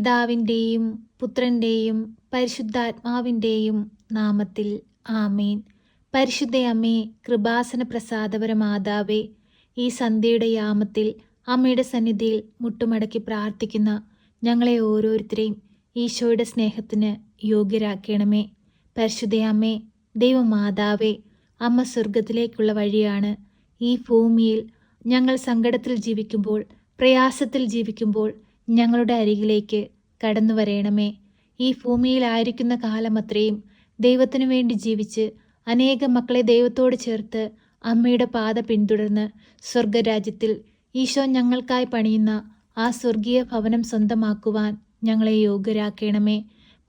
പിതാവിന്റെയും പുത്രന്റെയും പരിശുദ്ധാത്മാവിന്റെയും നാമത്തിൽ ആമേൻ. പരിശുദ്ധയമ്മേ കൃപാസന പ്രസാദപര മാതാവേ ഈ സന്ധ്യയുടെ യാമത്തിൽ അമ്മയുടെ സന്നിധിയിൽ മുട്ടുമടക്കി പ്രാർത്ഥിക്കുന്ന ഞങ്ങളെ ഓരോരുത്തരെയും ഈശോയുടെ സ്നേഹത്തിന് യോഗ്യരാക്കണമേ. പരിശുദ്ധയമ്മേ ദൈവമാതാവേ അമ്മ സ്വർഗത്തിലേക്കുള്ള വഴിയാണ് ഈ ഭൂമിയിൽ ഞങ്ങൾ സങ്കടത്തിൽ ജീവിക്കുമ്പോൾ പ്രയാസത്തിൽ ജീവിക്കുമ്പോൾ ഞങ്ങളുടെ അരികിലേക്ക് കടന്നു വരയണമേ ഈ ഭൂമിയിലായിരിക്കുന്ന കാലമത്രയും ദൈവത്തിനു വേണ്ടി ജീവിച്ച് അനേകം മക്കളെ ദൈവത്തോട് ചേർത്ത് അമ്മയുടെ പാത പിന്തുടർന്ന് സ്വർഗരാജ്യത്തിൽ ഈശോ ഞങ്ങൾക്കായി പണിയുന്ന ആ സ്വർഗീയ ഭവനം സ്വന്തമാക്കുവാൻ ഞങ്ങളെ യോഗ്യരാക്കണമേ.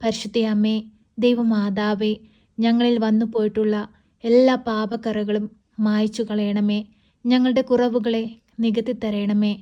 പരിശുദ്ധ അമ്മേ ദൈവമാതാവേ ഞങ്ങളിൽ വന്നു പോയിട്ടുള്ള എല്ലാ പാപക്കറകളും മായ്ച്ചു കളയണമേ ഞങ്ങളുടെ കുറവുകളെ നികത്തി തരയണമേ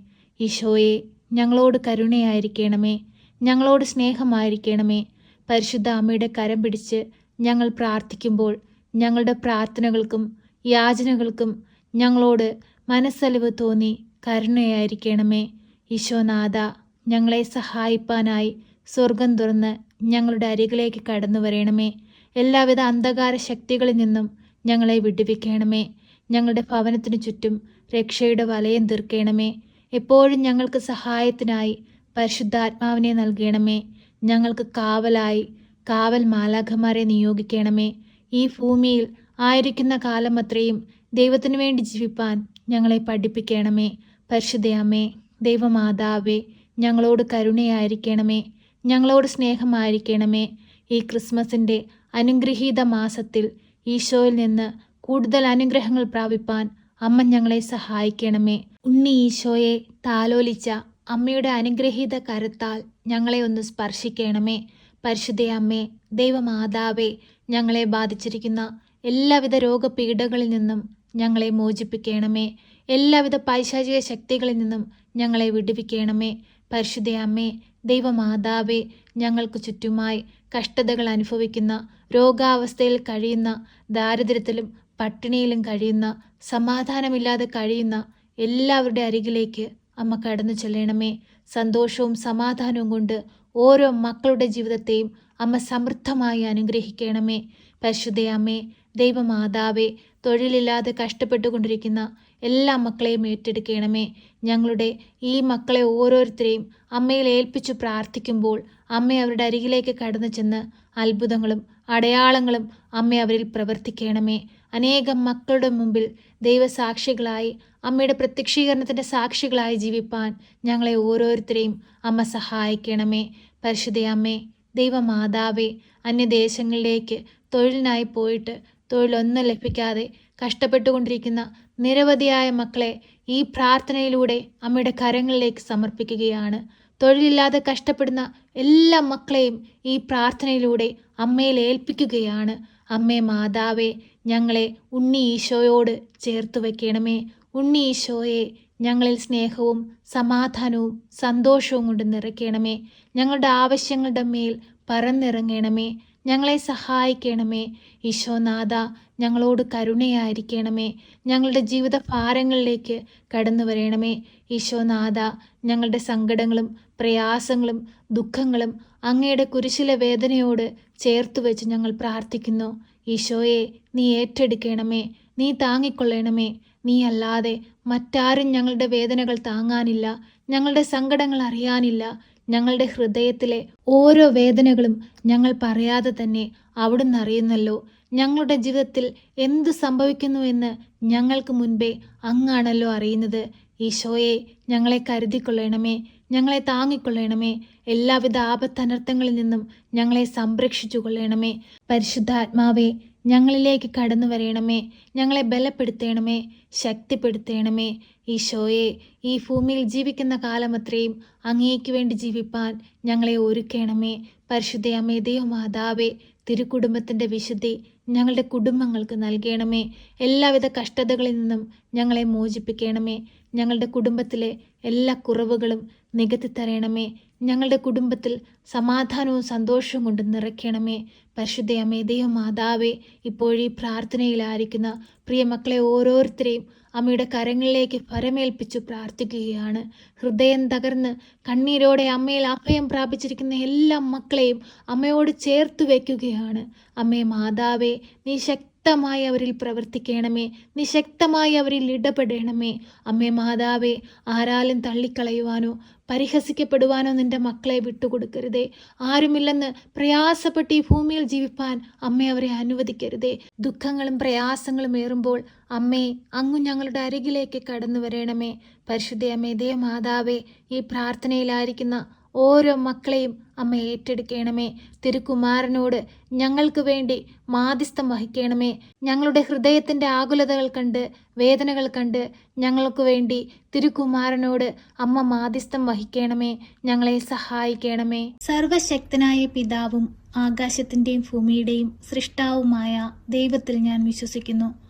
ഈശോയെ ഞങ്ങളോട് കരുണയായിരിക്കണമേ. ഞങ്ങളോട് സ്നേഹമായിരിക്കണമേ. പരിശുദ്ധ അമ്മയുടെ കരം പിടിച്ച് ഞങ്ങൾ പ്രാർത്ഥിക്കുമ്പോൾ ഞങ്ങളുടെ പ്രാർത്ഥനകൾക്കും യാചനകൾക്കും ഞങ്ങളോട് മനസ്സലിവ് തോന്നി കരുണയായിരിക്കണമേ. ഈശോനാഥ ഞങ്ങളെ സഹായിപ്പാനായി സ്വർഗം തുറന്ന് ഞങ്ങളുടെ അരികിലേക്ക് കടന്നു വരണമേ. എല്ലാവിധ അന്ധകാര ശക്തികളിൽ നിന്നും ഞങ്ങളെ വിടുവിക്കണമേ. ഞങ്ങളുടെ ഭവനത്തിനു ചുറ്റും രക്ഷയുടെ വലയം തീർക്കണമേ. എപ്പോഴും ഞങ്ങൾക്ക് സഹായത്തിനായി പരിശുദ്ധാത്മാവിനെ നൽകണമേ. ഞങ്ങൾക്ക് കാവലായി കാവൽ മാലാഖമാരെ നിയോഗിക്കണമേ. ഈ ഭൂമിയിൽ ആയിരിക്കുന്ന കാലം അത്രയും ദൈവത്തിനു വേണ്ടി ജീവിപ്പാൻ ഞങ്ങളെ പഠിപ്പിക്കണമേ. പരിശുദ്ധയമ്മേ ദൈവമാതാവേ ഞങ്ങളോട് കരുണയായിരിക്കണമേ. ഞങ്ങളോട് സ്നേഹമായിരിക്കണമേ. ഈ ക്രിസ്മസിന്റെ അനുഗ്രഹീത മാസത്തിൽ ഈശോയിൽ നിന്ന് കൂടുതൽ അനുഗ്രഹങ്ങൾ പ്രാപിപ്പാൻ അമ്മ ഞങ്ങളെ സഹായിക്കണമേ. ഉണ്ണി ഈശോയെ താലോലിച്ച അമ്മയുടെ അനുഗ്രഹീത കരത്താൽ ഞങ്ങളെ ഒന്ന് സ്പർശിക്കണമേ. പരിശുദ്ധ അമ്മേ ദൈവമാതാവേ ഞങ്ങളെ ബാധിച്ചിരിക്കുന്ന എല്ലാവിധ രോഗപീഠകളിൽ നിന്നും ഞങ്ങളെ മോചിപ്പിക്കണമേ. എല്ലാവിധ പൈശാചിക ശക്തികളിൽ നിന്നും ഞങ്ങളെ വിടുവിക്കണമേ. പരിശുദ്ധ അമ്മേ ദൈവമാതാവേ ഞങ്ങൾക്ക് ചുറ്റുമായി കഷ്ടതകൾ അനുഭവിക്കുന്ന രോഗാവസ്ഥയിൽ കഴിയുന്ന ദാരിദ്ര്യത്തിലും പട്ടിണിയിലും കഴിയുന്ന സമാധാനമില്ലാതെ കഴിയുന്ന എല്ലാവരുടെ അരികിലേക്ക് അമ്മ കടന്നു ചെല്ലണമേ. സന്തോഷവും സമാധാനവും കൊണ്ട് ഓരോ മക്കളുടെ ജീവിതത്തെയും അമ്മ സമൃദ്ധമായി അനുഗ്രഹിക്കണമേ. പരിശുദ്ധ അമ്മേ ദൈവമാതാവേ തൊഴിലില്ലാതെ കഷ്ടപ്പെട്ടുകൊണ്ടിരിക്കുന്ന എല്ലാ മക്കളെയും ഏറ്റെടുക്കണമേ. ഞങ്ങളുടെ ഈ മക്കളെ ഓരോരുത്തരെയും അമ്മയിൽ ഏൽപ്പിച്ചു പ്രാർത്ഥിക്കുമ്പോൾ അമ്മ അവരുടെ അരികിലേക്ക് കടന്നു ചെന്ന് അത്ഭുതങ്ങളും അടയാളങ്ങളും അമ്മ അവരിൽ പ്രവർത്തിക്കണമേ. അനേകം മക്കളുടെ മുമ്പിൽ ദൈവസാക്ഷികളായി അമ്മയുടെ പ്രത്യക്ഷീകരണത്തിന്റെ സാക്ഷികളായി ജീവിപ്പാൻ ഞങ്ങളെ ഓരോരുത്തരെയും അമ്മ സഹായിക്കണമേ. പരിശുദ്ധയമ്മേ ദൈവമാതാവേ അന്യദേശങ്ങളിലേക്ക് തൊഴിലിനായി പോയിട്ട് തൊഴിലൊന്നും ലഭിക്കാതെ കഷ്ടപ്പെട്ടുകൊണ്ടിരിക്കുന്ന നിരവധിയായ മക്കളെ ഈ പ്രാർത്ഥനയിലൂടെ അമ്മയുടെ കരങ്ങളിലേക്ക് സമർപ്പിക്കുകയാണ്. തൊഴിലില്ലാതെ കഷ്ടപ്പെടുന്ന എല്ലാ മക്കളെയും ഈ പ്രാർത്ഥനയിലൂടെ അമ്മയിൽ ഏൽപ്പിക്കുകയാണ്. അമ്മേ മാതാവേ ഞങ്ങളെ ഉണ്ണി ഈശോയോട് ചേർത്തു വയ്ക്കണമേ ഉണ്ണി ഈശോയെ ഞങ്ങളിൽ സ്നേഹവും സമാധാനവും സന്തോഷവും കൊണ്ട് നിറയ്ക്കണമേ. ഞങ്ങളുടെ ആവശ്യങ്ങളുടെ മേൽ പറന്നിറങ്ങണമേ. ഞങ്ങളെ സഹായിക്കണമേ. ഈശോനാഥ ഞങ്ങളോട് കരുണയായിരിക്കണമേ. ഞങ്ങളുടെ ജീവിത ഭാരങ്ങളിലേക്ക് കടന്നു വരണമേ. ഈശോനാഥ ഞങ്ങളുടെ സങ്കടങ്ങളും പ്രയാസങ്ങളും ദുഃഖങ്ങളും അങ്ങയുടെ കുരിശിലെ വേദനയോട് ചേർത്ത് വെച്ച് ഞങ്ങൾ പ്രാർത്ഥിക്കുന്നു. ഈശോയെ നീ ഏറ്റെടുക്കണമേ നീ താങ്ങിക്കൊള്ളണമേ നീ അല്ലാതെ മറ്റാരും ഞങ്ങളുടെ വേദനകൾ താങ്ങാനില്ല ഞങ്ങളുടെ സങ്കടങ്ങൾ അറിയാനില്ല ഞങ്ങളുടെ ഹൃദയത്തിലെ ഓരോ വേദനകളും ഞങ്ങൾ പറയാതെ തന്നെ അവിടുന്ന് അറിയുന്നല്ലോ. ഞങ്ങളുടെ ജീവിതത്തിൽ എന്ത് സംഭവിക്കുന്നുവെന്ന് ഞങ്ങൾക്ക് മുൻപേ അങ്ങാണല്ലോ അറിയുന്നത്. ഈശോയെ ഞങ്ങളെ കരുതിക്കൊള്ളണമേ ഞങ്ങളെ താങ്ങിക്കൊള്ളണമേ എല്ലാവിധ ആപത്തനർത്ഥങ്ങളിൽ നിന്നും ഞങ്ങളെ സംരക്ഷിച്ചു കൊള്ളണമേ പരിശുദ്ധാത്മാവേ ഞങ്ങളിലേക്ക് കടന്നു വരയണമേ ഞങ്ങളെ ബലപ്പെടുത്തണമേ ശക്തിപ്പെടുത്തണമേ. ഈശോയെ ഈ ഭൂമിയിൽ ജീവിക്കുന്ന കാലമത്രയും അങ്ങേക്ക് വേണ്ടി ജീവിപ്പാൻ ഞങ്ങളെ ഒരുക്കണമേ. പരിശുദ്ധ ദൈവമാതാവേ തിരുക്കുടുംബത്തിന്റെ വിശുദ്ധി ഞങ്ങളുടെ കുടുംബങ്ങൾക്ക് നൽകണമേ. എല്ലാവിധ കഷ്ടതകളിൽ നിന്നും ഞങ്ങളെ മോചിപ്പിക്കണമേ. ഞങ്ങളുടെ കുടുംബത്തിലെ എല്ലാ കുറവുകളും നികത്തി തരണമേ ഞങ്ങളുടെ കുടുംബത്തിൽ സമാധാനവും സന്തോഷവും കൊണ്ട് നിറയ്ക്കണമേ. പരിശുദ്ധയമ്മേ ദൈവമാതാവേ ഇപ്പോഴീ പ്രാർത്ഥനയിലായിരിക്കുന്ന പ്രിയ മക്കളെ ഓരോരുത്തരെയും അമ്മയുടെ കരങ്ങളിലേക്ക് ഫരമേൽപ്പിച്ചു പ്രാർത്ഥിക്കുകയാണ്. ഹൃദയം തകർന്ന് കണ്ണീരോടെ അമ്മയിൽ അഭയം പ്രാപിച്ചിരിക്കുന്ന എല്ലാ മക്കളെയും അമ്മയോട് ചേർത്ത് വയ്ക്കുകയാണ്. അമ്മേ മാതാവേ നീ ശക്തമായി അവരിൽ പ്രവർത്തിക്കണമേ. നിശക്തമായി അവരിൽ ഇടപെടണമേ. അമ്മേ മാതാവേ ആരാലും തള്ളിക്കളയുവാനോ പരിഹസിക്കപ്പെടുവാനോ നിന്റെ മക്കളെ വിട്ടുകൊടുക്കരുതേ. ആരുമില്ലെന്ന് പ്രയാസപ്പെട്ട് ഈ ഭൂമിയിൽ ജീവിപ്പാൻ അമ്മ അവരെ അനുവദിക്കരുതേ. ദുഃഖങ്ങളും പ്രയാസങ്ങളും ഏറുമ്പോൾ അമ്മേ അങ്ങു ഞങ്ങളുടെ അരികിലേക്ക് കടന്നു വരണമേ പരിശുദ്ധ അമ്മേ ദേ മാതാവേ ഈ പ്രാർത്ഥനയിലായിരിക്കുന്ന ഓരോ മക്കളെയും അമ്മ ഏറ്റെടുക്കണമേ. തിരുക്കുമാരനോട് ഞങ്ങൾക്ക് വേണ്ടി മാധ്യസ്ഥം വഹിക്കണമേ. ഞങ്ങളുടെ ഹൃദയത്തിന്റെ ആകുലതകൾ കണ്ട് വേദനകൾ കണ്ട് ഞങ്ങൾക്ക് വേണ്ടി തിരുക്കുമാരനോട് അമ്മ മാധ്യസ്ഥം വഹിക്കണമേ. ഞങ്ങളെ സഹായിക്കണമേ. സർവശക്തനായ പിതാവും ആകാശത്തിന്റെയും ഭൂമിയുടെയും സൃഷ്ടാവുമായ ദൈവത്തിൽ ഞാൻ വിശ്വസിക്കുന്നു.